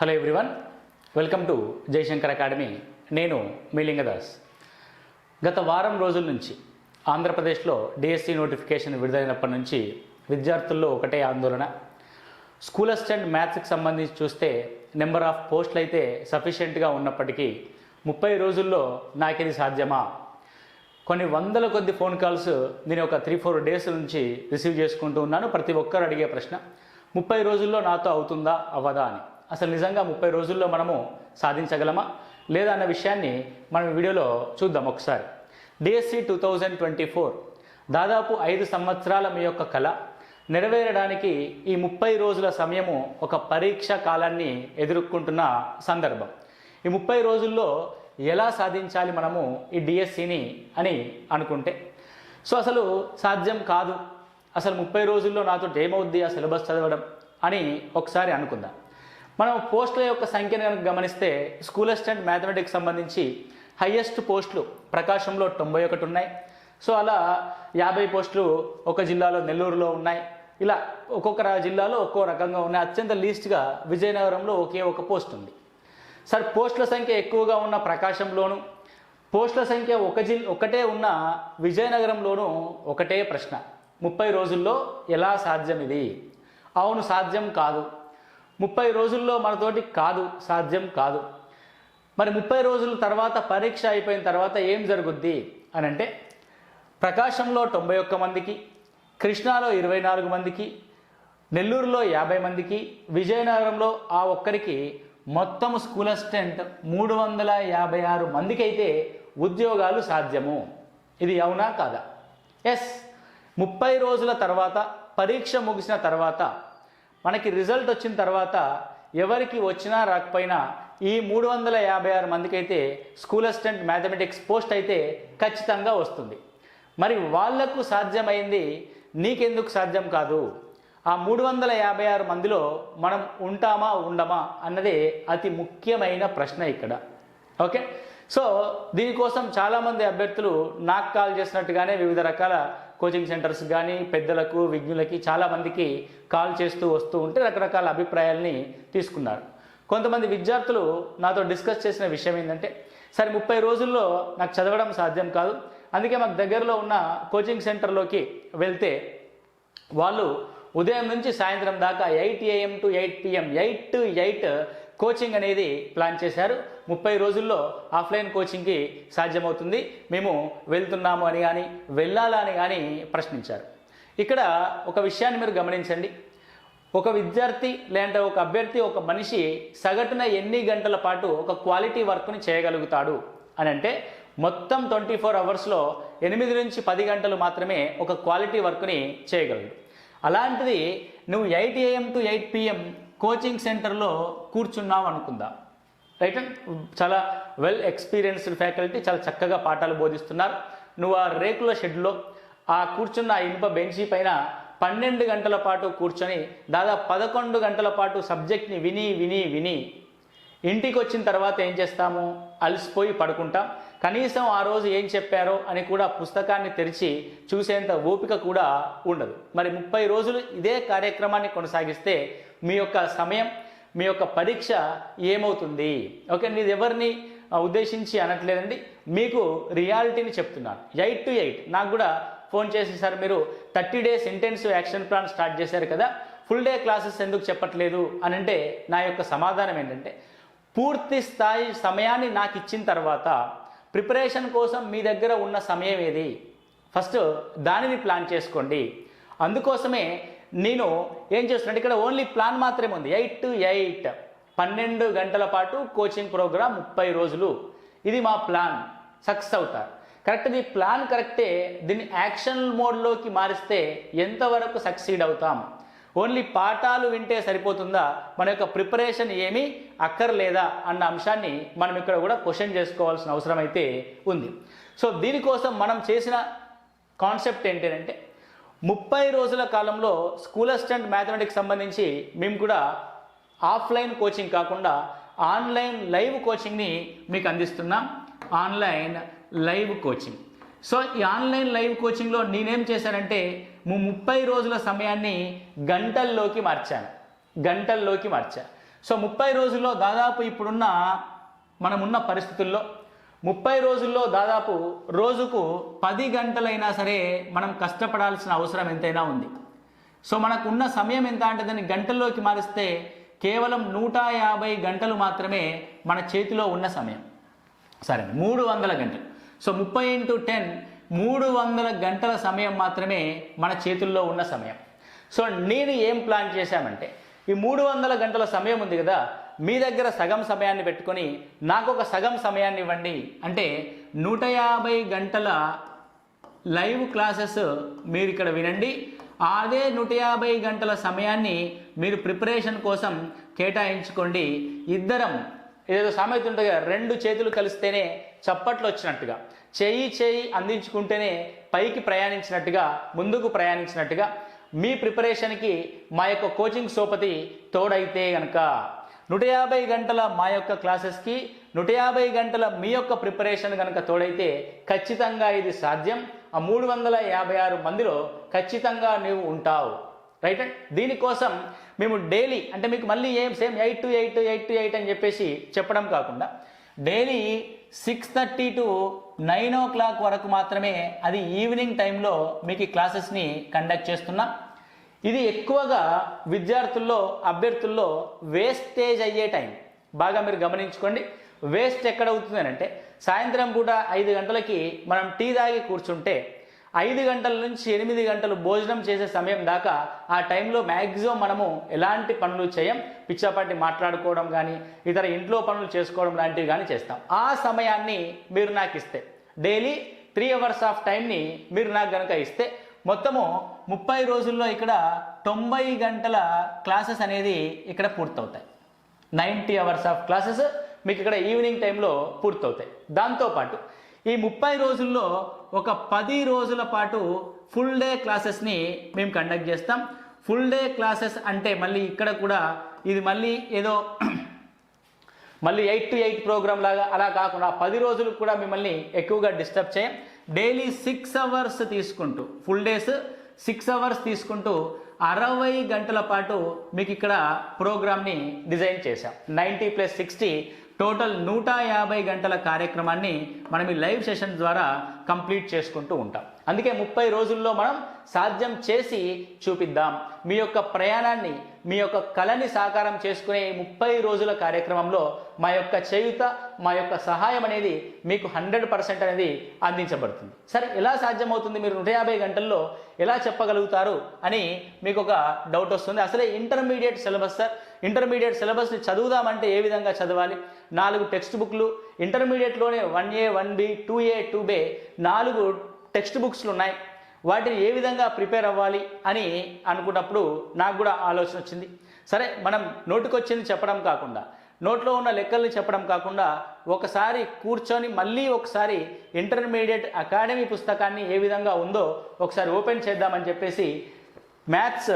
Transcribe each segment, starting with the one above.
Hello everyone welcome to Jayashankar academy నేను మీ లింగదాస్. గత వారం రోజుల నుంచి ఆంధ్రప్రదేశ్లో డిఎస్సి నోటిఫికేషన్ విడుదలైనప్పటి నుంచి విద్యార్థుల్లో ఒకటే ఆందోళన. స్కూల్ అసిస్టెంట్ మ్యాథ్స్కి సంబంధించి చూస్తే నెంబర్ ఆఫ్ పోస్టులు అయితే సఫిషియెంట్గా ఉన్నప్పటికీ ముప్పై రోజుల్లో నాకు ఇది సాధ్యమా? కొన్ని వందల కొద్ది ఫోన్ కాల్స్ నేను ఒక త్రీ ఫోర్ డేస్ నుంచి రిసీవ్ చేసుకుంటూ ఉన్నాను. ప్రతి ఒక్కరు అడిగే ప్రశ్న ముప్పై రోజుల్లో నాతో అవుతుందా? అవ్వదా అని. అసలు నిజంగా ముప్పై రోజుల్లో మనము సాధించగలమా లేదా అన్న విషయాన్ని మనం వీడియోలో చూద్దాం ఒకసారి. DSC two thousand twenty four దాదాపు ఐదు సంవత్సరాల మీ యొక్క కళ నెరవేరడానికి ఈ ముప్పై రోజుల సమయము ఒక పరీక్ష కాలాన్ని ఎదుర్కొంటున్న సందర్భం. ఈ ముప్పై రోజుల్లో ఎలా సాధించాలి మనము ఈ డిఎస్సిని అని అనుకుంటే? సో అసలు సాధ్యం కాదు. అసలు ముప్పై రోజుల్లో నాతో ఏమవుద్ది ఆ సిలబస్ చదవడం అని ఒకసారి అనుకుందాం. మనం పోస్టుల యొక్క సంఖ్యను కనుక గమనిస్తే స్కూల్ అసిస్టెంట్ మ్యాథమెటిక్స్ సంబంధించి హయ్యెస్ట్ పోస్టులు ప్రకాశంలో తొంభై ఒకటి ఉన్నాయి. సో అలా యాభై పోస్టులు ఒక జిల్లాలో నెల్లూరులో ఉన్నాయి. ఇలా ఒక్కొక్క జిల్లాలో ఒక్కో రకంగా ఉన్నాయి. అత్యంత లీస్ట్గా విజయనగరంలో ఒకే ఒక పోస్ట్ ఉంది. సార్ పోస్టుల సంఖ్య ఎక్కువగా ఉన్న ప్రకాశంలోను పోస్టుల సంఖ్య ఒక జిల్ ఒకటే ఉన్న విజయనగరంలోనూ ఒకటే ప్రశ్న. ముప్పై రోజుల్లో ఎలా సాధ్యం ఇది అవును సాధ్యం కాదు. ముప్పై రోజుల్లో మనతోటి కాదు సాధ్యం కాదు. మరి ముప్పై రోజుల తర్వాత పరీక్ష అయిపోయిన తర్వాత ఏం జరుగుద్ది అని అంటే ప్రకాశంలో తొంభై ఒక్క మందికి కృష్ణాలో ఇరవై నాలుగు మందికి నెల్లూరులో యాభై మందికి విజయనగరంలో ఆ ఒక్కరికి మొత్తం స్కూల్ అసిస్టెంట్ మూడు వందల యాభై ఆరు మందికి అయితే ఉద్యోగాలు సాధ్యము. ఇది అవునా కాదా? ఎస్ ముప్పై రోజుల తర్వాత పరీక్ష ముగిసిన తర్వాత మనకి రిజల్ట్ వచ్చిన తర్వాత ఎవరికి వచ్చినా రాకపోయినా ఈ మూడు వందల యాభై ఆరు మందికి అయితే స్కూల్ అసిస్టెంట్ మ్యాథమెటిక్స్ పోస్ట్ అయితే ఖచ్చితంగా వస్తుంది. మరి వాళ్ళకు సాధ్యమైంది నీకెందుకు సాధ్యం కాదు? ఆ మూడు వందల యాభై ఆరు మందిలో మనం ఉంటామా ఉండమా అన్నదే అతి ముఖ్యమైన ప్రశ్న ఇక్కడ. ఓకే? సో దీనికోసం చాలామంది అభ్యర్థులు నాకు కాల్ చేసినట్టుగానే వివిధ రకాల కోచింగ్ సెంటర్స్ కానీ పెద్దలకు విజ్ఞులకి చాలామందికి కాల్ చేస్తూ వస్తూ ఉంటే రకరకాల అభిప్రాయాల్ని తీసుకున్నారు. కొంతమంది విద్యార్థులు నాతో డిస్కస్ చేసిన విషయం ఏంటంటే సరే ముప్పై రోజుల్లో నాకు చదవడం సాధ్యం కాదు. అందుకే మాకు దగ్గరలో ఉన్న కోచింగ్ సెంటర్లోకి వెళ్తే వాళ్ళు ఉదయం నుంచి సాయంత్రం దాకా eight AM to eight PM eight to eight coaching అనేది ప్లాన్ చేశారు. ముప్పై రోజుల్లో ఆఫ్లైన్ కోచింగ్కి సాధ్యమవుతుంది. మేము వెళ్తున్నాము అని కానీ వెళ్ళాలా అని కానీ ప్రశ్నించారు. ఇక్కడ ఒక విషయాన్ని మీరు గమనించండి. ఒక విద్యార్థి లేదంటే ఒక అభ్యర్థి ఒక మనిషి సగటున ఎన్ని గంటల పాటు ఒక క్వాలిటీ వర్క్ని చేయగలుగుతాడు అని అంటే మొత్తం ట్వంటీ ఫోర్ అవర్స్లో ఎనిమిది నుంచి పది గంటలు మాత్రమే ఒక క్వాలిటీ వర్క్ని చేయగలడు. అలాంటిది నువ్వు eight AM to eight PM coaching సెంటర్లో కూర్చున్నావు అనుకుందాం. రైట్ చాలా వెల్ ఎక్స్పీరియన్స్డ్ ఫ్యాకల్టీ చాలా చక్కగా పాఠాలు బోధిస్తున్నారు. నువ్వు ఆ రేకుల షెడ్లో ఆ కూర్చున్న ఆ ఇనుప బెంచీ పైన పన్నెండు గంటల పాటు కూర్చొని దాదాపు పదకొండు గంటల పాటు సబ్జెక్ట్ని విని విని విని ఇంటికి వచ్చిన తర్వాత ఏం చేస్తాము? అలసిపోయి పడుకుంటాం. కనీసం ఆ రోజు ఏం చెప్పారో అని కూడా పుస్తకాన్ని తెరిచి చూసేంత ఓపిక కూడా ఉండదు. మరి ముప్పై రోజులు ఇదే కార్యక్రమాన్ని కొనసాగిస్తే మీ యొక్క సమయం మీ యొక్క పరీక్ష ఏమవుతుంది? ఓకే నీది ఎవరిని ఉద్దేశించి అనట్లేదండి. మీకు రియాలిటీని చెప్తున్నాను. Eight to eight. నాకు కూడా ఫోన్ చేసి సార్ మీరు thirty days intensive action plan start చేశారు కదా ఫుల్ డే క్లాసెస్ ఎందుకు చెప్పట్లేదు? అని అంటే నా యొక్క సమాధానం ఏంటంటే పూర్తి స్థాయి సమయాన్ని నాకు ఇచ్చిన తర్వాత ప్రిపరేషన్ కోసం మీ దగ్గర ఉన్న సమయం ఏది? ఫస్ట్ దానిని ప్లాన్ చేసుకోండి. అందుకోసమే నేను ఏం చేస్తున్నాను ఇక్కడ ఓన్లీ ప్లాన్ మాత్రమే ఉంది. ఎయిట్ టు ఎయిట్ పన్నెండు గంటల పాటు కోచింగ్ ప్రోగ్రామ్ ముప్పై రోజులు. ఇది మా ప్లాన్ సక్సెస్ అవుతారు. కరెక్ట్ ఇది ప్లాన్ కరెక్టే దీన్ని యాక్షన్ మోడ్లోకి మారిస్తే ఎంతవరకు సక్సీడ్ అవుతాం? ఓన్లీ పాఠాలు వింటే సరిపోతుందా? మన యొక్క ప్రిపరేషన్ ఏమీ అక్కర్లేదా? అన్న అంశాన్ని మనం ఇక్కడ కూడా క్వశ్చన్ చేసుకోవాల్సిన అవసరం అయితే ఉంది. సో దీనికోసం మనం చేసిన కాన్సెప్ట్ ఏంటంటే ముప్పై రోజుల కాలంలో స్కూల్ అసిస్టెంట్ మ్యాథమెటిక్స్ సంబంధించి మేము కూడా ఆఫ్లైన్ కోచింగ్ కాకుండా ఆన్లైన్ లైవ్ కోచింగ్ని మీకు అందిస్తున్నాం. Online live coaching. సో ఈ ఆన్లైన్ లైవ్ కోచింగ్లో నేనేం చేశానంటే ముప్పై రోజుల సమయాన్ని గంటల్లోకి మార్చాను. గంటల్లోకి మార్చాను సో ముప్పై రోజుల్లో దాదాపు ఇప్పుడున్న మనమున్న పరిస్థితుల్లో ముప్పై రోజుల్లో దాదాపు రోజుకు పది గంటలైనా సరే మనం కష్టపడాల్సిన అవసరం ఎంతైనా ఉంది. సో మనకున్న సమయం ఎంత అంటే దాన్ని గంటల్లోకి మారిస్తే కేవలం నూట యాభై గంటలు మాత్రమే మన చేతిలో ఉన్న సమయం. సరే మూడు వందల గంటలు. సో ముప్పై ఇంటూ టెన్ మూడు వందల గంటల సమయం మాత్రమే మన చేతుల్లో ఉన్న సమయం. సో నేను ఏం ప్లాన్ చేశామంటే ఈ మూడు వందల గంటల సమయం ఉంది కదా మీ దగ్గర సగం సమయాన్ని పెట్టుకొని నాకు ఒక సగం సమయాన్ని ఇవ్వండి. అంటే నూట యాభై గంటల లైవ్ క్లాసెస్ మీరు ఇక్కడ వినండి. అదే నూట యాభై గంటల సమయాన్ని మీరు ప్రిపరేషన్ కోసం కేటాయించుకోండి. ఇద్దరం ఏదో సామెత ఉంటుంది కదా, రెండు చేతులు కలిస్తేనే చప్పట్లు వచ్చినట్టుగా చేయి చేయి అందించుకుంటేనే పైకి ప్రయాణించినట్టుగా ముందుకు ప్రయాణించినట్టుగా మీ ప్రిపరేషన్కి మా యొక్క కోచింగ్ సోపతి తోడైతే గనక నూట యాభై గంటల మా యొక్క క్లాసెస్కి నూట యాభై గంటల మీ యొక్క ప్రిపరేషన్ కనుక తోడైతే ఖచ్చితంగా ఇది సాధ్యం. ఆ మూడు వందల యాభై ఆరు మందిలో ఖచ్చితంగా నీవు ఉంటావు. రైట్ అండ్ దీనికోసం మేము డైలీ అంటే మీకు మళ్ళీ ఏం same eight to eight eight to eight అని చెప్పేసి చెప్పడం కాకుండా daily six thirty to nine o'clock వరకు మాత్రమే అది ఈవినింగ్ టైంలో మీకు ఈ క్లాసెస్ని కండక్ట్ చేస్తున్నాం. ఇది ఎక్కువగా విద్యార్థుల్లో అభ్యర్థుల్లో వేస్టేజ్ అయ్యే టైం బాగా మీరు గమనించుకోండి. వేస్ట్ ఎక్కడ అవుతుంది అంటే సాయంత్రం పూట ఐదు గంటలకి మనం టీ తాగి కూర్చుంటే ఐదు గంటల నుంచి ఎనిమిది గంటలు భోజనం చేసే సమయం దాకా ఆ టైంలో మ్యాక్సిమం మనము ఎలాంటి పనులు చేయం? పిచ్చాపాటి మాట్లాడుకోవడం కానీ ఇతర ఇంట్లో పనులు చేసుకోవడం లాంటివి కానీ చేస్తాం. ఆ సమయాన్ని మీరు నాకు ఇస్తే డైలీ త్రీ అవర్స్ ఆఫ్ టైంని మీరు నాకు కనుక ఇస్తే మొత్తము ముప్పై రోజుల్లో ఇక్కడ తొంభై గంటల క్లాసెస్ అనేది ఇక్కడ పూర్తవుతాయి. నైంటీ అవర్స్ ఆఫ్ క్లాసెస్ మీకు ఇక్కడ ఈవినింగ్ టైంలో పూర్తవుతాయి. దాంతోపాటు ఈ ముప్పై రోజుల్లో ఒక పది రోజుల పాటు ఫుల్ డే క్లాసెస్ని మేము కండక్ట్ చేస్తాం. ఫుల్ డే క్లాసెస్ అంటే మళ్ళీ ఇక్కడ కూడా ఇది మళ్ళీ ఏదో మళ్ళీ ఎయిట్ టు ఎయిట్ ప్రోగ్రామ్ లాగా అలా కాకుండా పది రోజులు కూడా మిమ్మల్ని ఎక్కువగా డిస్టర్బ్ చేయం. డైలీ సిక్స్ అవర్స్ తీసుకుంటూ ఫుల్ డేస్ సిక్స్ అవర్స్ తీసుకుంటూ అరవై గంటల పాటు మీకు ఇక్కడ ప్రోగ్రామ్ని డిజైన్ చేశాం. నైంటీ ప్లస్ సిక్స్టీ టోటల్ నూట యాభై గంటల కార్యక్రమాన్ని మనం ఈ లైవ్ సెషన్ ద్వారా కంప్లీట్ చేసుకుంటూ ఉంటాం. అందుకే ముప్పై రోజుల్లో మనం సాధ్యం చేసి చూపిద్దాం. మీ యొక్క ప్రయాణాన్ని మీ యొక్క కళని సాకారం చేసుకునే ముప్పై రోజుల కార్యక్రమంలో మా యొక్క చేయుత మా యొక్క సహాయం అనేది మీకు హండ్రెడ్ పర్సెంట్ అనేది అందించబడుతుంది. సరే ఎలా సాధ్యమవుతుంది మీరు నూట యాభై గంటల్లో ఎలా చెప్పగలుగుతారు అని మీకు ఒక డౌట్ వస్తుంది. అసలే ఇంటర్మీడియట్ సిలబస్ సార్ ఇంటర్మీడియట్ సిలబస్ని చదువుదామంటే ఏ విధంగా చదవాలి? నాలుగు టెక్స్ట్ బుక్లు ఇంటర్మీడియట్లోనే one A one B two A two B నాలుగు టెక్స్ట్ బుక్స్లు ఉన్నాయి. వాటిని ఏ విధంగా ప్రిపేర్ అవ్వాలి అని అనుకున్నప్పుడు నాకు కూడా ఆలోచన వచ్చింది. సరే మనం నోటికొచ్చింది చెప్పడం కాకుండా నోట్లో ఉన్న లెక్కల్ని చెప్పడం కాకుండా ఒకసారి కూర్చొని మళ్ళీ ఒకసారి ఇంటర్మీడియట్ అకాడమీ పుస్తకాన్ని ఏ విధంగా ఉందో ఒకసారి ఓపెన్ చేద్దామని చెప్పేసి మ్యాథ్స్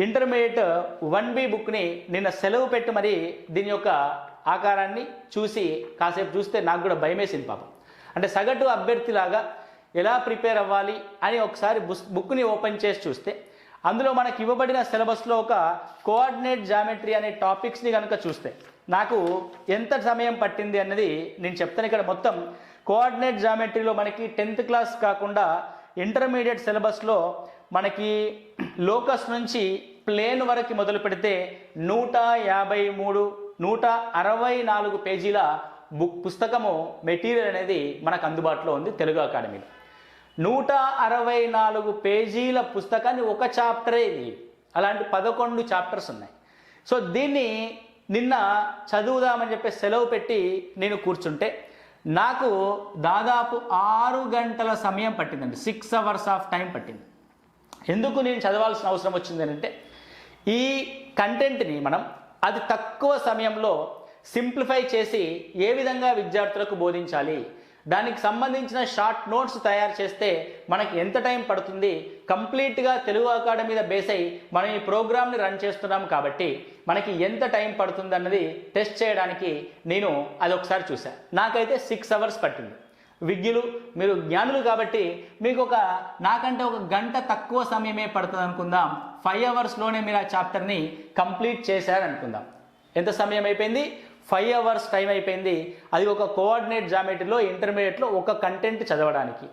ఇంటర్మీడియట్ వన్ బి బుక్ని నిన్న సెలవు పెట్టి మరి దీని యొక్క ఆకారాన్ని చూసి కాసేపు చూస్తే నాకు కూడా భయమేసింది పాపం. అంటే సగటు అభ్యర్థిలాగా ఎలా ప్రిపేర్ అవ్వాలి అని ఒకసారి బుస్ బుక్ని ఓపెన్ చేసి చూస్తే అందులో మనకి ఇవ్వబడిన సిలబస్లో ఒక కోఆర్డినేట్ జామెట్రీ అనే టాపిక్స్ని కనుక చూస్తే నాకు ఎంత సమయం పట్టింది అన్నది నేను చెప్తాను ఇక్కడ మొత్తం. కోఆర్డినేట్ జామెట్రీలో మనకి టెన్త్ క్లాస్ కాకుండా ఇంటర్మీడియట్ సిలబస్లో మనకి లోకస్ నుంచి ప్లేన్ వరకు మొదలు పెడితే నూట యాభై మూడు నూట అరవై నాలుగు పేజీల బుక్ పుస్తకము మెటీరియల్ అనేది మనకు అందుబాటులో ఉంది తెలుగు అకాడమీలో. నూట అరవై నాలుగు పేజీల పుస్తకాన్ని ఒక చాప్టరే ఇది. అలాంటి పదకొండు చాప్టర్స్ ఉన్నాయి. సో దీన్ని నిన్న చదువుదామని చెప్పి సెలవు పెట్టి నేను కూర్చుంటే నాకు దాదాపు ఆరు గంటల సమయం పట్టిందండి. సిక్స్ అవర్స్ ఆఫ్ టైం పట్టింది. ఎందుకు నేను చదవాల్సిన అవసరం వచ్చింది అంటే ఈ కంటెంట్ని మనం అది తక్కువ సమయంలో సింప్లిఫై చేసి ఏ విధంగా విద్యార్థులకు బోధించాలి దానికి సంబంధించిన షార్ట్ నోట్స్ తయారు చేస్తే మనకి ఎంత టైం పడుతుంది? కంప్లీట్గా తెలుగు అకాడమీ మీద బేస్ అయి మనం ఈ ప్రోగ్రామ్ని రన్ చేస్తున్నాం కాబట్టి మనకి ఎంత టైం పడుతుంది అన్నది టెస్ట్ చేయడానికి నేను అది ఒకసారి చూశాను నాకైతే సిక్స్ అవర్స్ పట్టింది. విజ్ఞులు మీరు జ్ఞానులు కాబట్టి మీకు ఒక నాకంటే ఒక గంట తక్కువ సమయమే పడుతుంది అనుకుందాం. ఫైవ్ అవర్స్లోనే మీరు ఆ చాప్టర్ని కంప్లీట్ చేశారనుకుందాం. ఎంత సమయం అయిపోయింది? ఫైవ్ అవర్స్ టైం అయిపోయింది. అది ఒక కోఆర్డినేట్ జామెట్రీలో ఇంటర్మీడియట్లో ఒక కంటెంట్ చదవడానికి.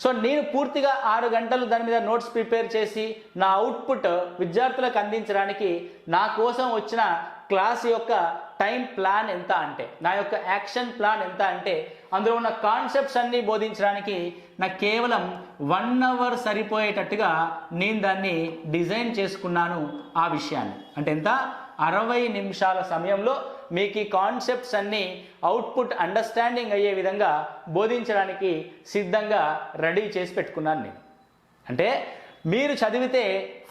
సో నేను పూర్తిగా ఆరు గంటలు దాని మీద నోట్స్ ప్రిపేర్ చేసి నా అవుట్పుట్ విద్యార్థులకు అందించడానికి నా కోసం వచ్చిన క్లాస్ యొక్క టైం ప్లాన్ ఎంత అంటే నా యొక్క యాక్షన్ ప్లాన్ ఎంత అంటే అందులో ఉన్న కాన్సెప్ట్స్ అన్నీ బోధించడానికి నాకు కేవలం వన్ అవర్ సరిపోయేటట్టుగా నేను దాన్ని డిజైన్ చేసుకున్నాను ఆ విషయాన్ని. అంటే ఎంత? అరవై నిమిషాల సమయంలో మీకు ఈ కాన్సెప్ట్స్ అన్నీ అవుట్పుట్ అండర్స్టాండింగ్ అయ్యే విధంగా బోధించడానికి సిద్ధంగా రెడీ చేసి పెట్టుకున్నాను నేను. అంటే మీరు చదివితే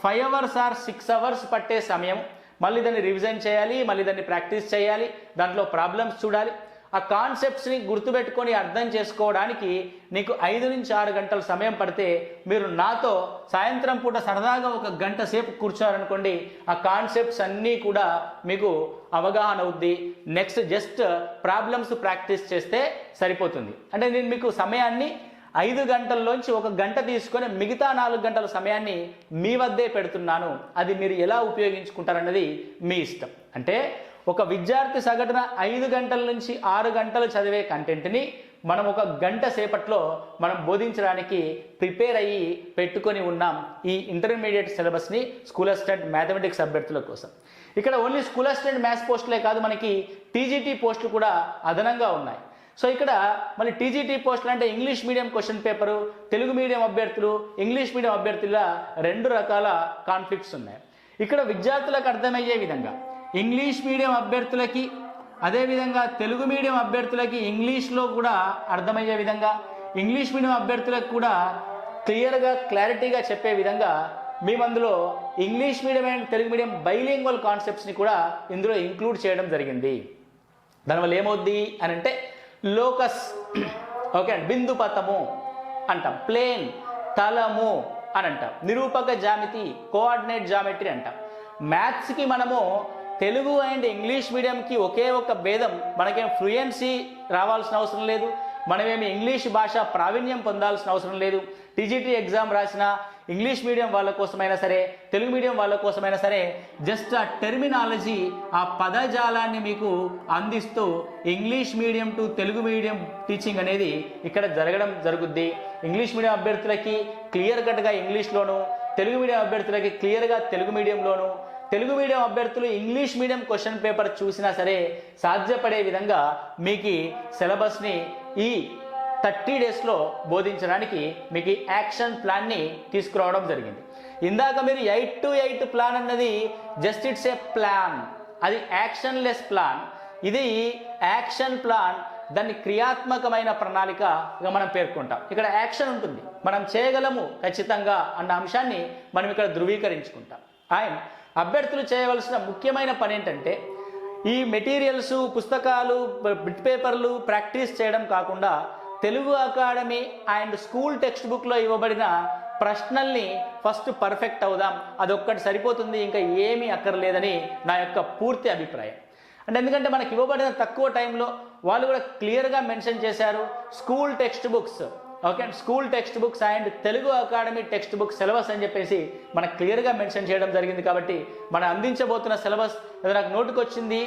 five hours or six hours పట్టే సమయం మళ్ళీ దాన్ని రివిజన్ చేయాలి మళ్ళీ దాన్ని ప్రాక్టీస్ చేయాలి దాంట్లో ప్రాబ్లమ్స్ చూడాలి. ఆ కాన్సెప్ట్స్ని గుర్తుపెట్టుకొని అర్థం చేసుకోవడానికి నీకు ఐదు నుంచి ఆరు గంటల సమయం పడితే మీరు నాతో సాయంత్రం పూట సరదాగా ఒక గంట సేపు కూర్చోారనుకోండి ఆ కాన్సెప్ట్స్ అన్నీ కూడా మీకు అవగాహన అవుద్ది. నెక్స్ట్ జస్ట్ ప్రాబ్లమ్స్ ప్రాక్టీస్ చేస్తే సరిపోతుంది. అంటే నేను మీకు సమయాన్ని ఐదు గంటల్లోంచి ఒక గంట తీసుకొని మిగతా నాలుగు గంటల సమయాన్ని మీ వద్దే పెడుతున్నాను. అది మీరు ఎలా ఉపయోగించుకుంటారన్నది మీ ఇష్టం. అంటే ఒక విద్యార్థి సగటున ఐదు గంటల నుంచి ఆరు గంటలు చదివే కంటెంట్ని మనం ఒక గంట సేపట్లో మనం బోధించడానికి ప్రిపేర్ అయ్యి పెట్టుకొని ఉన్నాం ఈ ఇంటర్మీడియట్ సిలబస్ని స్కూల్ అసిస్టెంట్ మ్యాథమెటిక్స్ అభ్యర్థుల కోసం. ఇక్కడ ఓన్లీ స్కూల్ అసిస్టెంట్ మ్యాథ్స్ పోస్టులే కాదు మనకి టీజీటీ పోస్టులు కూడా అదనంగా ఉన్నాయి. సో ఇక్కడ మళ్ళీ టీజీటీ పోస్టులు అంటే English medium question paper Telugu medium అభ్యర్థులు ఇంగ్లీష్ మీడియం అభ్యర్థుల రెండు రకాల కాన్ఫ్లిక్ట్స్ ఉన్నాయి. ఇక్కడ విద్యార్థులకు అర్థమయ్యే విధంగా ఇంగ్లీష్ మీడియం అభ్యర్థులకి అదేవిధంగా తెలుగు మీడియం అభ్యర్థులకి ఇంగ్లీష్లో కూడా అర్థమయ్యే విధంగా ఇంగ్లీష్ మీడియం అభ్యర్థులకు కూడా క్లియర్గా క్లారిటీగా చెప్పే విధంగా మేము అందులో English medium and Telugu medium bilingual కాన్సెప్ట్స్ని కూడా ఇందులో ఇంక్లూడ్ చేయడం జరిగింది. దానివల్ల ఏమవుద్ది అని అంటే లోకస్ ఓకే బిందు పతము అంటాం ప్లేన్ తలము అని అంటాం నిరూపక జామితి కోఆర్డినేట్ జామెట్రీ అంటాం. మ్యాథ్స్కి మనము తెలుగు అండ్ ఇంగ్లీష్ మీడియంకి ఒకే ఒక భేదం. మనకేం ఫ్లూయెన్సీ రావాల్సిన అవసరం లేదు. మనమేమి ఇంగ్లీష్ భాష ప్రావీణ్యం పొందాల్సిన అవసరం లేదు. టీజీటీ ఎగ్జామ్ రాసిన ఇంగ్లీష్ మీడియం వాళ్ళ కోసమైనా సరే తెలుగు మీడియం వాళ్ళ కోసమైనా సరే జస్ట్ ఆ టెర్మినాలజీ ఆ పదజాలాన్ని మీకు అందిస్తూ English medium to Telugu medium teaching అనేది ఇక్కడ జరగడం జరుగుద్ది. ఇంగ్లీష్ మీడియం అభ్యర్థులకి క్లియర్ కట్గా ఇంగ్లీష్లోను తెలుగు మీడియం అభ్యర్థులకి క్లియర్గా తెలుగు మీడియంలోను తెలుగు మీడియం అభ్యర్థులు ఇంగ్లీష్ మీడియం క్వశ్చన్ పేపర్ చూసినా సరే సాధ్యపడే విధంగా మీకు సిలబస్ని ఈ థర్టీ డేస్లో బోధించడానికి మీకు యాక్షన్ ప్లాన్ని తీసుకురావడం జరిగింది. ఇందాక మీరు ఎయిట్ టు ఎయిట్ ప్లాన్ అన్నది జస్ట్ ఇట్స్ ఏ ప్లాన్. అది యాక్షన్లెస్ ప్లాన్. ఇది యాక్షన్ ప్లాన్. దాన్ని క్రియాత్మకమైన ప్రణాళికగా మనం పేర్కొంటాం. ఇక్కడ యాక్షన్ ఉంటుంది. మనం చేయగలము ఖచ్చితంగా అన్న అంశాన్ని మనం ఇక్కడ ధృవీకరించుకుంటాం. అండ్ అభ్యర్థులు చేయవలసిన ముఖ్యమైన పని ఏంటంటే ఈ మెటీరియల్స్ పుస్తకాలు బిట్ పేపర్లు ప్రాక్టీస్ చేయడం కాకుండా Telugu academy and school text బుక్లో ఇవ్వబడిన ప్రశ్నల్ని ఫస్ట్ పర్ఫెక్ట్ అవుదాం. అదొక్కటి సరిపోతుంది ఇంకా ఏమీ అక్కర్లేదని నా యొక్క పూర్తి అభిప్రాయం. అంటే ఎందుకంటే మనకి ఇవ్వబడిన తక్కువ టైంలో వాళ్ళు కూడా క్లియర్గా మెన్షన్ చేశారు school text books. Okay school text books and Telugu academy text book syllabus అని చెప్పేసి మనకు క్లియర్గా మెన్షన్ చేయడం జరిగింది కాబట్టి మనం అందించబోతున్న సిలబస్ అది నాకు నోటుకు వచ్చింది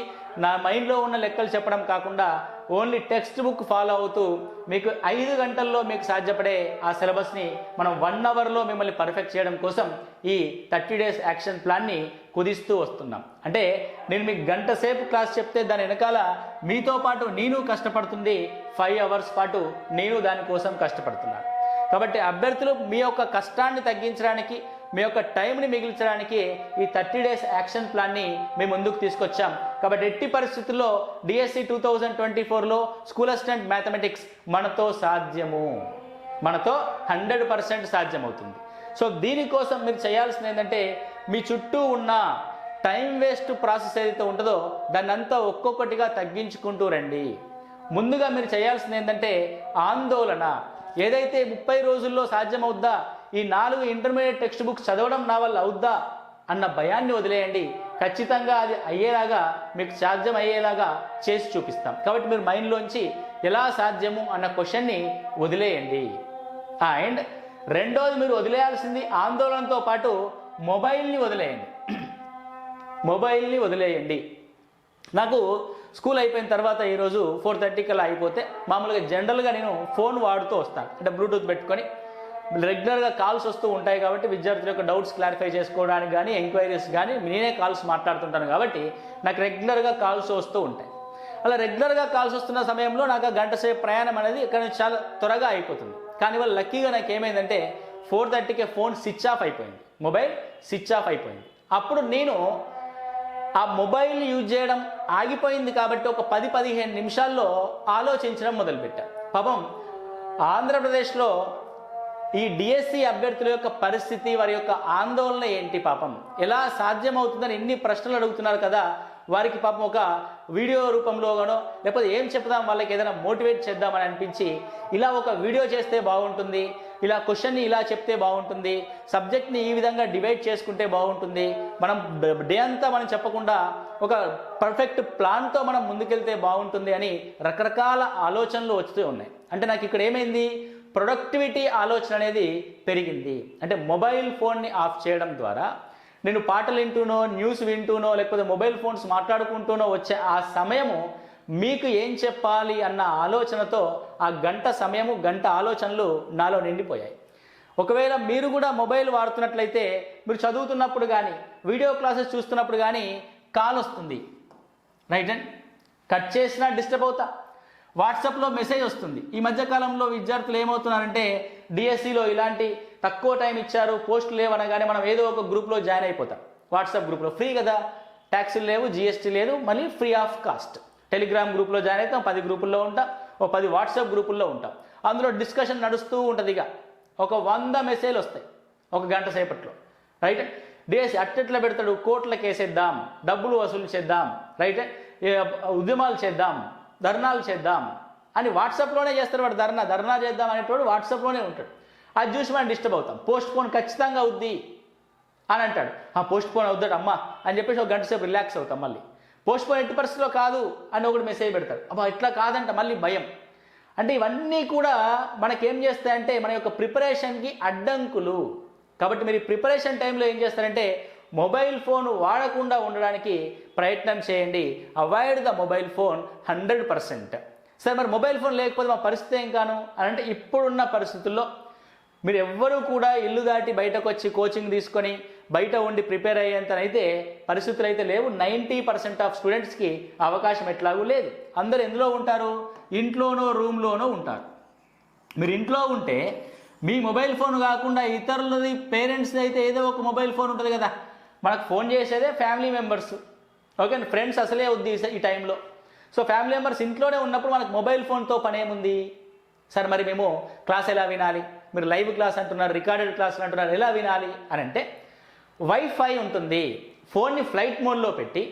నా మైండ్లో ఉన్న లెక్కలు చెప్పడం కాకుండా ఓన్లీ టెక్స్ట్ బుక్ ఫాలో అవుతూ మీకు ఐదు గంటల్లో మీకు సాధ్యపడే ఆ సిలబస్ని మనం వన్ అవర్లో మిమ్మల్ని పర్ఫెక్ట్ చేయడం కోసం ఈ థర్టీ డేస్ యాక్షన్ ప్లాన్ని కుదిస్తూ వస్తున్నాం. అంటే నేను మీకు గంట సేపు క్లాస్ చెప్తే దాని వెనకాల మీతో పాటు నేను కష్టపడుతుంది ఫైవ్ అవర్స్ పాటు నేను దానికోసం కష్టపడుతున్నాను. కాబట్టి అభ్యర్థులు మీ యొక్క కష్టాన్ని తగ్గించడానికి మీ యొక్క టైంని మిగిల్చడానికి ఈ థర్టీ డేస్ యాక్షన్ ప్లాన్ని మేము ముందుకు తీసుకొచ్చాం. కాబట్టి ఎట్టి పరిస్థితుల్లో డిఎస్సి టూ థౌజండ్ ట్వంటీ ఫోర్లో స్కూల్ అసిస్టెంట్ మ్యాథమెటిక్స్ మనతో సాధ్యము. మనతో హండ్రెడ్ పర్సెంట్ సాధ్యమవుతుంది. సో దీనికోసం మీరు చేయాల్సింది ఏంటంటే మీ చుట్టూ ఉన్న టైం వేస్ట్ ప్రాసెస్ ఏదైతే ఉంటుందో దాన్ని అంతా ఒక్కొక్కటిగా తగ్గించుకుంటూ రండి. ముందుగా మీరు చేయాల్సింది ఏంటంటే ఆందోళన. ఏదైతే ముప్పై రోజుల్లో సాధ్యమవుద్దా ఈ నాలుగు ఇంటర్మీడియట్ టెక్స్ట్ బుక్స్ చదవడం నా వల్ల అవుద్దా అన్న భయాన్ని వదిలేయండి. ఖచ్చితంగా అది అయ్యేలాగా మీకు సాధ్యం అయ్యేలాగా చేసి చూపిస్తాం. కాబట్టి మీరు మైండ్లోంచి ఎలా సాధ్యము అన్న క్వశ్చన్ని వదిలేయండి. అండ్ రెండోది మీరు వదిలేయాల్సింది ఆందోళనతో పాటు మొబైల్ని వదిలేయండి. మొబైల్ని వదిలేయండి. నాకు స్కూల్ అయిపోయిన తర్వాత ఈరోజు ఫోర్ థర్టీకి అలా అయిపోతే మామూలుగా జనరల్గా నేను ఫోన్ వాడుతూ వస్తాను. అంటే బ్లూటూత్ పెట్టుకొని రెగ్యులర్గా కాల్స్ వస్తూ ఉంటాయి కాబట్టి విద్యార్థుల యొక్క డౌట్స్ క్లారిఫై చేసుకోవడానికి కానీ ఎంక్వైరీస్ కానీ నేనే కాల్స్ మాట్లాడుతుంటాను కాబట్టి నాకు రెగ్యులర్గా కాల్స్ వస్తూ ఉంటాయి. అలా రెగ్యులర్గా కాల్స్ వస్తున్న సమయంలో నాకు గంట సేపు ప్రయాణం అనేది ఇక్కడ నుంచి చాలా త్వరగా అయిపోతుంది. కానీ వల్ల లక్కీగా నాకు ఏమైందంటే ఫోర్ థర్టీకే ఫోన్ స్విచ్ ఆఫ్ అయిపోయింది. మొబైల్ స్విచ్ ఆఫ్ అయిపోయింది. అప్పుడు నేను ఆ మొబైల్ యూజ్ చేయడం ఆగిపోయింది కాబట్టి ఒక పది పదిహేను నిమిషాల్లో ఆలోచించడం మొదలుపెట్టా. పాపం ఆంధ్రప్రదేశ్లో ఈ డిఎస్సి అభ్యర్థుల యొక్క పరిస్థితి వారి యొక్క ఆందోళన ఏంటి పాపం? ఎలా సాధ్యమవుతుందని ఎన్ని ప్రశ్నలు అడుగుతున్నారు కదా? వారికి పాపం ఒక వీడియో రూపంలోగానో లేకపోతే ఏం చెప్దాం వాళ్ళకి ఏదైనా మోటివేట్ చేద్దామని అనిపించి ఇలా ఒక వీడియో చేస్తే బాగుంటుంది ఇలా క్వశ్చన్ని ఇలా చెప్తే బాగుంటుంది సబ్జెక్ట్ని ఈ విధంగా డివైడ్ చేసుకుంటే బాగుంటుంది మనం డే అంతా మనం చెప్పకుండా ఒక పర్ఫెక్ట్ ప్లాన్తో మనం ముందుకెళ్తే బాగుంటుంది అని రకరకాల ఆలోచనలు వస్తూ ఉన్నాయి. అంటే నాకు ఇక్కడ ఏమైంది? ప్రొడక్టివిటీ ఆలోచన అనేది పెరిగింది. అంటే మొబైల్ ఫోన్ని ఆఫ్ చేయడం ద్వారా నేను పాటలు వింటూనో న్యూస్ వింటూనో లేకపోతే మొబైల్ ఫోన్స్ మాట్లాడుకుంటూనో వచ్చే ఆ సమయము మీకు ఏం చెప్పాలి అన్న ఆలోచనతో ఆ గంట సమయము గంట ఆలోచనలు నాలో నిండిపోయాయి. ఒకవేళ మీరు కూడా మొబైల్ వాడుతున్నట్లయితే మీరు చదువుతున్నప్పుడు కానీ వీడియో క్లాసెస్ చూస్తున్నప్పుడు కానీ కాల్ వస్తుంది. రైట్ అండ్ కట్ చేసినా డిస్టర్బ్ అవుతా. వాట్సాప్లో మెసేజ్ వస్తుంది. ఈ మధ్యకాలంలో విద్యార్థులు ఏమవుతున్నారంటే డిఎస్సిలో ఇలాంటి తక్కువ టైం ఇచ్చారు పోస్టులు లేవనగానే మనం ఏదో ఒక గ్రూప్లో జాయిన్ అయిపోతాం. వాట్సాప్ గ్రూప్లో ఫ్రీ కదా ట్యాక్సీలు లేవు జిఎస్టీ లేదు మళ్ళీ ఫ్రీ ఆఫ్ కాస్ట్. టెలిగ్రామ్ గ్రూప్లో జాయిన్ అవుతాం పది గ్రూపుల్లో ఉంటాం ఓ పది వాట్సాప్ గ్రూపుల్లో ఉంటాం. అందులో డిస్కషన్ నడుస్తూ ఉంటుంది ఇక. ఒక వంద మెసేజ్లు వస్తాయి ఒక గంట సేపట్లో. రైట్? డిఎస్సి అట్టెట్లా పెడతాడు? కోట్లకు వేసేద్దాం డబ్బులు వసూలు చేద్దాం రైట్? ఉద్యమాలు చేద్దాం ధర్నాలు చేద్దాం అని వాట్సాప్లోనే చేస్తారు వాడు. ధర్నా ధర్నా చేద్దాం అనేటోడు వాట్సాప్లోనే ఉంటాడు. అది చూసి మనం డిస్టర్బ్ అవుతాం. పోస్ట్ పోన్ ఖచ్చితంగా అవుద్ది అని అంటాడు. ఆ పోస్ట్ పోన్ అవుతాడు అమ్మా అని చెప్పేసి ఒక గంట సేపు రిలాక్స్ అవుతాం మళ్ళీ. పోస్ట్ పోన్ ఎట్టి పరిస్థితిలో కాదు అని ఒకటి మెసేజ్ పెడతాడు. అబ్బా ఇట్లా కాదంట మళ్ళీ భయం. అంటే ఇవన్నీ కూడా మనకేం చేస్తాయంటే మన యొక్క ప్రిపరేషన్కి అడ్డంకులు. కాబట్టి మీరు ప్రిపరేషన్ టైంలో ఏం చేస్తారంటే మొబైల్ ఫోన్ వాడకుండా ఉండడానికి ప్రయత్నం చేయండి. Avoid the mobile phone hundred percent. సరే మరి మొబైల్ ఫోన్ లేకపోతే మా పరిస్థితి ఏం కాను? అని అంటే ఇప్పుడున్న పరిస్థితుల్లో మీరు ఎవ్వరూ కూడా ఇల్లు దాటి బయటకు వచ్చి కోచింగ్ తీసుకొని బయట ఉండి ప్రిపేర్ అయ్యేంతనైతే పరిస్థితులు అయితే లేవు. నైంటీ పర్సెంట్ ఆఫ్ స్టూడెంట్స్కి అవకాశం ఎట్లాగూ లేదు. అందరు ఎందులో ఉంటారు? ఇంట్లోనో రూమ్లోనో ఉంటారు. మీరు ఇంట్లో ఉంటే మీ మొబైల్ ఫోన్ కాకుండా ఇతరులది పేరెంట్స్ది అయితే ఏదో ఒక మొబైల్ ఫోన్ ఉంటుంది కదా. మనకు ఫోన్ చేసేదే ఫ్యామిలీ మెంబర్స్. ఓకే ఫ్రెండ్స్ అసలే వద్దు ఈ టైంలో. సో ఫ్యామిలీ మెంబర్స్ ఇంట్లోనే ఉన్నప్పుడు మనకు మొబైల్ ఫోన్తో పనేముంది? సార్ మరి మేము క్లాస్ ఎలా వినాలి? మీరు లైవ్ క్లాస్ అంటున్నారు రికార్డెడ్ క్లాస్ అంటున్నారు ఎలా వినాలి అని అంటే వైఫై ఉంటుంది. ఫోన్ని ఫ్లైట్ మోడ్లో పెట్టి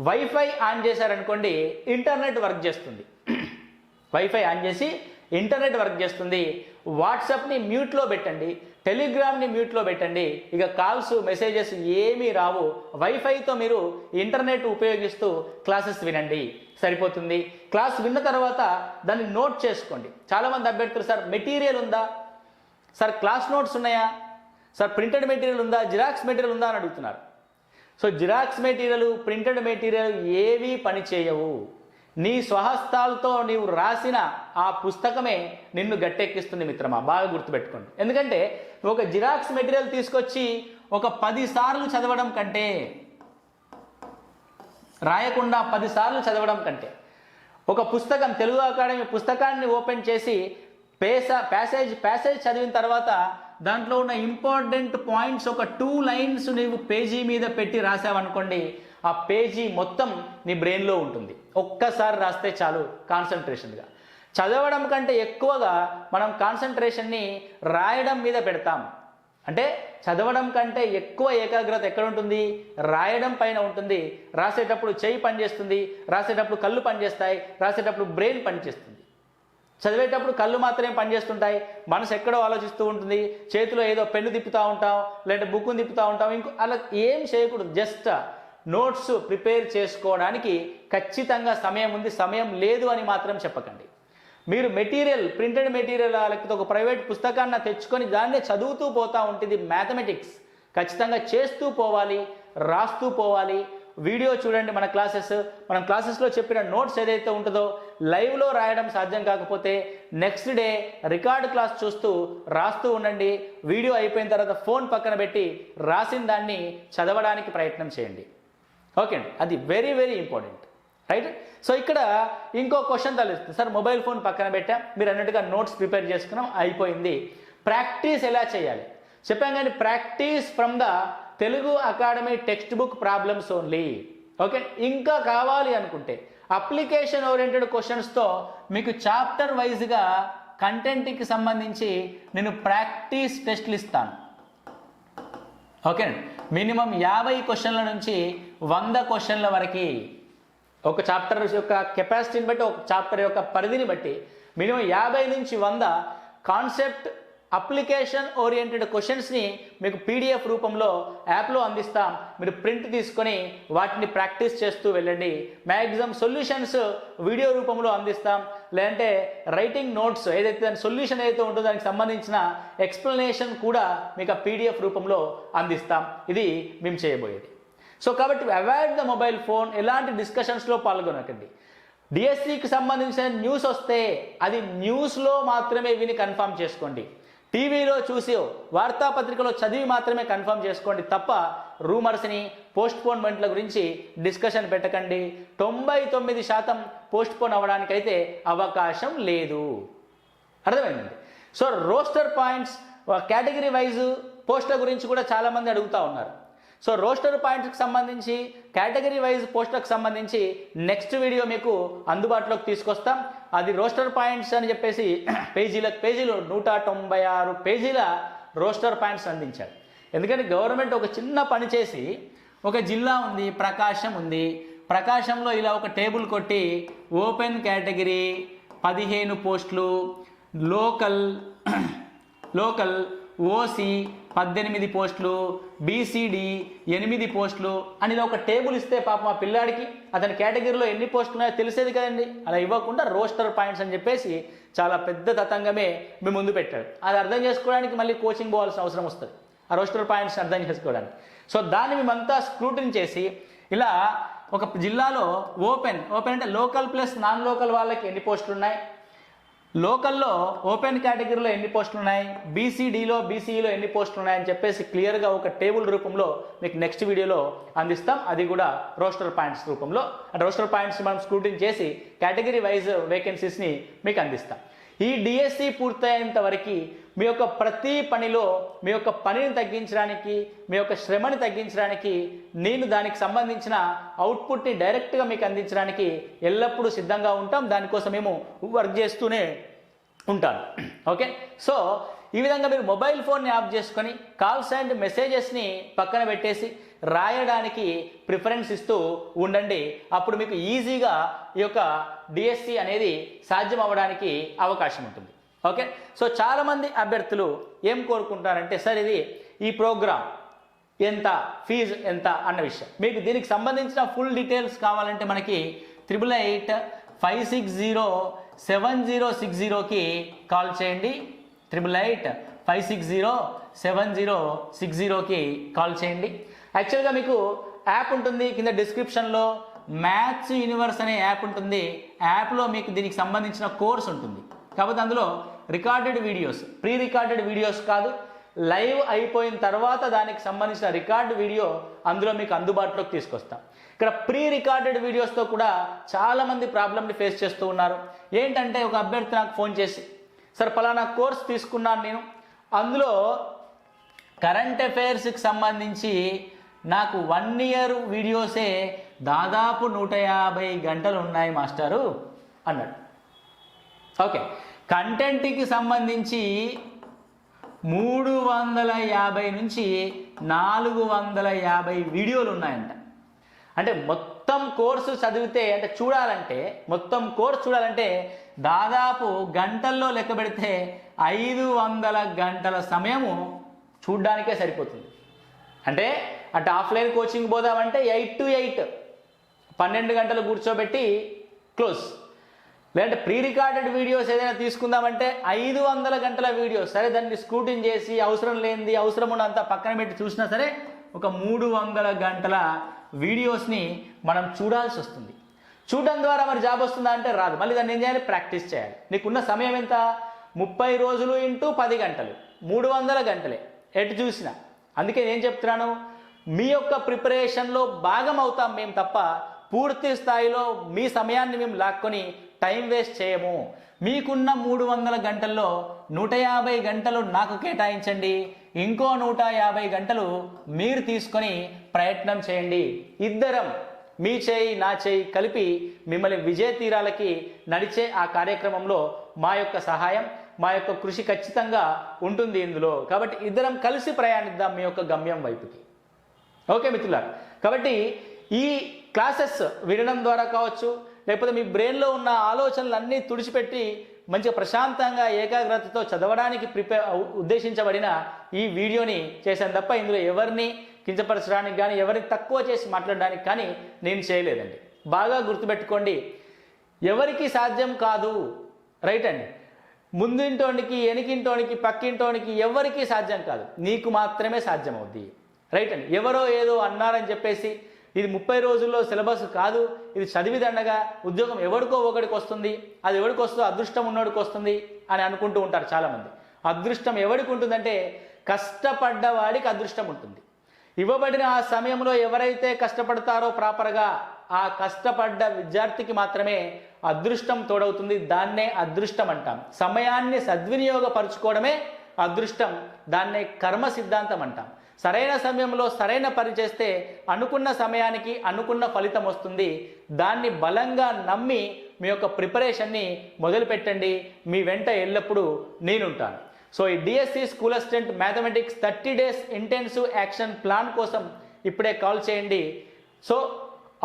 వైఫై ఆన్ చేశారనుకోండి ఇంటర్నెట్ వర్క్ చేస్తుంది. వైఫై ఆన్ చేసి ఇంటర్నెట్ వర్క్ చేస్తుంది. వాట్సాప్ని మ్యూట్లో పెట్టండి టెలిగ్రామ్ని మ్యూట్లో పెట్టండి. ఇక కాల్స్ మెసేజెస్ ఏమీ రావు. వైఫైతో మీరు ఇంటర్నెట్ ఉపయోగిస్తూ క్లాసెస్ వినండి. సరిపోతుంది. క్లాస్ విన్న తర్వాత దాన్ని నోట్ చేసుకోండి. చాలామంది అభ్యర్థులు సార్ మెటీరియల్ ఉందా? సార్ క్లాస్ నోట్స్ ఉన్నాయా? సార్ ప్రింటెడ్ మెటీరియల్ ఉందా? జిరాక్స్ మెటీరియల్ ఉందా అని అడుగుతున్నారు. So xerox material printed material ఏవీ పని చేయవు. నీ స్వహస్తాలతో నీవు రాసిన ఆ పుస్తకమే నిన్ను గట్టెక్కిస్తుంది మిత్రమా? బాగా గుర్తుపెట్టుకోండి. ఎందుకంటే ఒక జిరాక్స్ మెటీరియల్ తీసుకొచ్చి ఒక పది సార్లు చదవడం కంటే రాయకుండా పదిసార్లు చదవడం కంటే ఒక పుస్తకం తెలుగు అకాడమీ పుస్తకాన్ని ఓపెన్ చేసి పేసా ప్యాసేజ్ ప్యాసేజ్ చదివిన తర్వాత దాంట్లో ఉన్న ఇంపార్టెంట్ పాయింట్స్ ఒక టూ లైన్స్ నీవు పేజీ మీద పెట్టి రాసావనుకోండి ఆ పేజీ మొత్తం నీ బ్రెయిన్లో ఉంటుంది. ఒక్కసారి రాస్తే చాలు కాన్సన్ట్రేషన్గా. చదవడం కంటే ఎక్కువగా మనం కాన్సన్ట్రేషన్ని రాయడం మీద పెడతాం. అంటే చదవడం కంటే ఎక్కువ ఏకాగ్రత ఎక్కడ ఉంటుంది? రాయడం పైన ఉంటుంది. రాసేటప్పుడు చేయి పనిచేస్తుంది రాసేటప్పుడు కళ్ళు పనిచేస్తాయి రాసేటప్పుడు బ్రెయిన్ పనిచేస్తుంది. చదివేటప్పుడు కళ్ళు మాత్రమే పనిచేస్తుంటాయి మనసు ఎక్కడో ఆలోచిస్తూ ఉంటుంది చేతిలో ఏదో పెన్ను తిప్పుతూ ఉంటాం లేదంటే బుక్ను తిప్పుతూ ఉంటాం ఇంకో అలా ఏం చేయకూడదు. జస్ట్ నోట్స్ ప్రిపేర్ చేసుకోవడానికి ఖచ్చితంగా సమయం ఉంది సమయం లేదు అని మాత్రం చెప్పకండి. మీరు మెటీరియల్ ప్రింటెడ్ మెటీరియల్ లేకపోతే ఒక ప్రైవేట్ పుస్తకాన్ని తెచ్చుకొని దాన్నే చదువుతూ పోతూ ఉంటుంది మ్యాథమెటిక్స్. ఖచ్చితంగా చేస్తూ పోవాలి రాస్తూ పోవాలి వీడియో చూడండి మన క్లాసెస్. మనం క్లాసెస్లో చెప్పిన నోట్స్ ఏదైతే ఉంటుందో లైవ్లో రాయడం సాధ్యం కాకపోతే నెక్స్ట్ డే రికార్డ్ క్లాస్ చూస్తూ రాస్తూ ఉండండి. వీడియో అయిపోయిన తర్వాత ఫోన్ పక్కన పెట్టి రాసిన దాన్ని చదవడానికి ప్రయత్నం చేయండి. ఓకే అండి? అది very very important right so ఇక్కడ ఇంకో క్వశ్చన్ తలుస్తుంది సార్ మొబైల్ ఫోన్ పక్కన పెట్టా. మీరు అన్నట్టుగా నోట్స్ ప్రిపేర్ చేసుకున్నాం. అయిపోయింది. ప్రాక్టీస్ ఎలా చేయాలి? చెప్పాం కానీ practice from the Telugu academy text book problems only. Okay? ఇంకా కావాలి అనుకుంటే అప్లికేషన్ ఓరియంటెడ్ క్వశ్చన్స్తో మీకు చాప్టర్ వైజ్గా కంటెంట్కి సంబంధించి నేను ప్రాక్టీస్ టెస్ట్లు ఇస్తాను. ఓకే? మినిమం యాభై క్వశ్చన్ల నుంచి వంద క్వశ్చన్ల వరకు ఒక చాప్టర్ యొక్క కెపాసిటీని బట్టి ఒక చాప్టర్ యొక్క పరిధిని బట్టి మినిమం యాభై నుంచి వంద కాన్సెప్ట్ అప్లికేషన్ ఓరియంటెడ్ క్వశ్చన్స్ని మీకు పీడిఎఫ్ రూపంలో యాప్లో అందిస్తాం. మీరు ప్రింట్ తీసుకొని వాటిని ప్రాక్టీస్ చేస్తూ వెళ్ళండి. మ్యాక్సిమం సొల్యూషన్స్ వీడియో రూపంలో అందిస్తాం. లేదంటే రైటింగ్ నోట్స్ ఏదైతే దాని సొల్యూషన్ ఏదైతే ఉంటుందో దానికి సంబంధించిన ఎక్స్ప్లెనేషన్ కూడా మీకు ఆ పీడిఎఫ్ రూపంలో అందిస్తాం. ఇది మేము చేయబోయేది. సో కాబట్టి అవాయిడ్ ద మొబైల్ ఫోన్ ఎలాంటి డిస్కషన్స్లో పాల్గొనకండి. డిఎస్సికి సంబంధించిన న్యూస్ వస్తే అది న్యూస్లో మాత్రమే విని కన్ఫర్మ్ చేసుకోండి. టీవీలో చూసి వార్తాపత్రికలో చదివి మాత్రమే కన్ఫర్మ్ చేసుకోండి తప్ప రూమర్స్ని పోస్ట్పోన్మెంట్ల గురించి డిస్కషన్ పెట్టకండి. తొంభై తొమ్మిది శాతం పోస్ట్పోన్ అవ్వడానికైతే అవకాశం లేదు. అర్థమైందండి? So roster points category wise పోస్టుల గురించి కూడా చాలామంది అడుగుతూ ఉన్నారు. సో రోస్టర్ పాయింట్స్కి సంబంధించి కేటగిరీ వైజ్ పోస్టులకు సంబంధించి నెక్స్ట్ వీడియో మీకు అందుబాటులోకి తీసుకొస్తాం. అది రోస్టర్ పాయింట్స్ అని చెప్పేసి పేజీల పేజీలు నూట తొంభై ఆరు పేజీల రోస్టర్ పాయింట్స్ అందించారు. ఎందుకంటే గవర్నమెంట్ ఒక చిన్న పని చేసి ఒక జిల్లా ఉంది ప్రకాశం ఉంది. ప్రకాశంలో ఇలా ఒక టేబుల్ కొట్టి ఓపెన్ కేటగిరీ పదిహేను పోస్టులు లోకల్ లోకల్ ఓసీ పద్దెనిమిది పోస్టులు బీసీడి ఎనిమిది పోస్టులు అని ఒక టేబుల్ ఇస్తే పాప మా పిల్లాడికి అతని కేటగిరీలో ఎన్ని పోస్టులు ఉన్నాయో తెలిసేది కదండి. అలా ఇవ్వకుండా రోస్టర్ పాయింట్స్ అని చెప్పేసి చాలా పెద్ద తతంగమే మీ ముందు పెట్టాడు. అది అర్థం చేసుకోవడానికి మళ్ళీ కోచింగ్ పోవాల్సిన అవసరం వస్తుంది. ఆ రోస్టర్ పాయింట్స్ అర్థం చేసుకోవడానికి. సో దాన్ని మేమంతా స్క్రూటిన్ చేసి ఇలా ఒక జిల్లాలో ఓపెన్ ఓపెన్ అంటే లోకల్ ప్లస్ నాన్ లోకల్ వాళ్ళకి ఎన్ని పోస్టులు ఉన్నాయి లోకల్లో ఓపెన్ కేటగిరీలో ఎన్ని పోస్టులు ఉన్నాయి బీసీడీలో బీసీఈలో ఎన్ని పోస్టులు ఉన్నాయని చెప్పేసి క్లియర్గా ఒక టేబుల్ రూపంలో మీకు నెక్స్ట్ వీడియోలో అందిస్తాం. అది కూడా రోస్టర్ పాయింట్స్ రూపంలో. రోస్టర్ పాయింట్స్ మనం స్క్రూటిన్ చేసి కేటగిరీ వైజ్ వేకెన్సీస్ని మీకు అందిస్తాం. ఈ డిఎస్సి పూర్తయ్యేంత వరకు మీ యొక్క ప్రతి పనిలో మీ యొక్క పనిని తగ్గించడానికి మీ యొక్క శ్రమని తగ్గించడానికి నేను దానికి సంబంధించిన అవుట్పుట్ని డైరెక్ట్గా మీకు అందించడానికి ఎల్లప్పుడూ సిద్ధంగా ఉంటాం. దానికోసం మేము వర్క్ చేస్తూనే ఉంటాను. ఓకే సో ఈ విధంగా మీరు మొబైల్ ఫోన్ని ఆఫ్ చేసుకొని కాల్స్ అండ్ మెసేజెస్ని పక్కన పెట్టేసి రాయడానికి ప్రిఫరెన్స్ ఇస్తూ ఉండండి. అప్పుడు మీకు ఈజీగా ఈ యొక్క డిఎస్సి అనేది సాధ్యం అవ్వడానికి అవకాశం ఉంటుంది. ఓకే? సో చాలామంది అభ్యర్థులు ఏం కోరుకుంటారంటే సార్ ఇది ఈ ప్రోగ్రామ్ ఎంత ఫీజు ఎంత? అన్న విషయం. మీకు దీనికి సంబంధించిన ఫుల్ డీటెయిల్స్ కావాలంటే మనకి triple eight five six zero seven zero six జీరోకి కాల్ చేయండి. Triple eight five six zero seven zero six జీరోకి కాల్ చేయండి. యాక్చువల్గా మీకు యాప్ ఉంటుంది కింద డిస్క్రిప్షన్లో మ్యాథ్స్ యూనివర్స్ అనే యాప్ ఉంటుంది. యాప్లో మీకు దీనికి సంబంధించిన కోర్స్ ఉంటుంది. కాకపోతే అందులో recorded videos pre recorded videos కాదు లైవ్ అయిపోయిన తర్వాత దానికి సంబంధించిన రికార్డ్ వీడియో అందులో మీకు అందుబాటులోకి తీసుకొస్తాం. ఇక్కడ ప్రీ రికార్డెడ్ వీడియోస్తో కూడా చాలామంది ప్రాబ్లమ్ని ఫేస్ చేస్తూ ఉన్నారు. ఏంటంటే ఒక అభ్యర్థి నాకు ఫోన్ చేసి సార్ పలానా కోర్స్ తీసుకున్నాను నేను. అందులో కరెంట్ అఫైర్స్కి సంబంధించి నాకు వన్ ఇయర్ వీడియోసే దాదాపు నూట యాభై గంటలు ఉన్నాయి మాస్టారు అన్నాడు. ఓకే. కంటెంట్కి సంబంధించి మూడు వందల యాభై నుంచి నాలుగు వందల యాభై వీడియోలు ఉన్నాయంట. అంటే మొత్తం కోర్సు చదివితే అంటే చూడాలంటే మొత్తం కోర్సు చూడాలంటే దాదాపు గంటల్లో లెక్క పెడితే ఐదు వందల గంటల సమయము చూడ్డానికే సరిపోతుంది. అంటే అటు ఆఫ్లైన్ కోచింగ్ పోదామంటే ఎయిట్ టు ఎయిట్ పన్నెండు గంటలు కూర్చోబెట్టి క్లోజ్. లేదంటే ప్రీ రికార్డెడ్ వీడియోస్ ఏదైనా తీసుకుందామంటే ఐదు వందల గంటల వీడియో సరే దాన్ని స్క్రూటింగ్ చేసి అవసరం లేనిది అవసరం ఉన్నంత పక్కన పెట్టి చూసినా సరే ఒక మూడు వందల గంటల వీడియోస్ని మనం చూడాల్సి వస్తుంది. చూడడం ద్వారా మరి జాబ్ వస్తుందా అంటే రాదు. మళ్ళీ దాన్ని ఏం చేయాలి? ప్రాక్టీస్ చేయాలి. నీకున్న సమయం ఎంత? ముప్పై రోజులు ఇంటూ పది గంటలు. మూడు వందల గంటలే. ఎటు చూసినా. అందుకే నేను చెప్తున్నాను మీ యొక్క ప్రిపరేషన్లో భాగం అవుతాం మేము తప్ప పూర్తి స్థాయిలో మీ సమయాన్ని మేము లాక్కొని టైం వేస్ట్ చేయము. మీకున్న మూడు వందల గంటల్లో నూట యాభై గంటలు నాకు కేటాయించండి. ఇంకో నూట యాభై గంటలు మీరు తీసుకొని ప్రయత్నం చేయండి. ఇద్దరం మీ చేయి నా చేయి కలిపి మిమ్మల్ని విజయ తీరాలకి నడిచే ఆ కార్యక్రమంలో మా యొక్క సహాయం మా యొక్క కృషి ఖచ్చితంగా ఉంటుంది ఇందులో. కాబట్టి ఇద్దరం కలిసి ప్రయాణిద్దాం మీ యొక్క గమ్యం వైపుకి. ఓకే మిత్రులారు? కాబట్టి ఈ క్లాసెస్ వినడం ద్వారా కావచ్చు లేకపోతే మీ బ్రెయిన్లో ఉన్న ఆలోచనలన్నీ తుడిచిపెట్టి మంచిగా ప్రశాంతంగా ఏకాగ్రతతో చదవడానికి ప్రిపేర్ ఉద్దేశించబడిన ఈ వీడియోని చేశాను తప్ప ఇందులో ఎవరిని కించపరచడానికి కానీ ఎవరిని తక్కువ చేసి మాట్లాడడానికి కానీ నేను చేయలేదండి. బాగా గుర్తుపెట్టుకోండి ఎవరికి సాధ్యం కాదు. రైట్ అండి. ముందింటోనికి వెనికింటోనికి పక్కింటోనికి ఎవరికీ సాధ్యం కాదు. నీకు మాత్రమే సాధ్యం అవుద్ది రైట్ అండి. ఎవరో ఏదో అన్నారని చెప్పేసి ఇది ముప్పై రోజుల్లో సిలబస్ కాదు ఇది చదివిదండగా ఉద్యోగం ఎవరికో ఒకడికి వస్తుంది అది ఎవరికి వస్తుందో అదృష్టం ఉన్నోడికి వస్తుంది అని అనుకుంటూ ఉంటారు చాలామంది. అదృష్టం ఎవరికి ఉంటుందంటే కష్టపడ్డవాడికి అదృష్టం ఉంటుంది. ఇవ్వబడిన ఆ సమయంలో ఎవరైతే కష్టపడతారో ప్రాపర్గా ఆ కష్టపడ్డ విద్యార్థికి మాత్రమే అదృష్టం తోడవుతుంది. దాన్నే అదృష్టం అంటాం. సమయాన్ని సద్వినియోగపరుచుకోవడమే అదృష్టం. దాన్నే కర్మ సిద్ధాంతం అంటాం. సరైన సమయంలో సరైన పని చేస్తే అనుకున్న సమయానికి అనుకున్న ఫలితం వస్తుంది. దాన్ని బలంగా నమ్మి మీ యొక్క ప్రిపరేషన్ని మొదలుపెట్టండి. మీ వెంట ఎల్లప్పుడూ నేనుంటాను. సో ఈ DSC school assistant mathematics thirty days intensive action plan కోసం ఇప్పుడే కాల్ చేయండి. So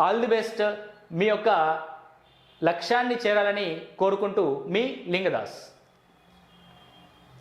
all the best. మీ యొక్క లక్ష్యాన్ని చేరాలని కోరుకుంటూ మీ లింగదాస్.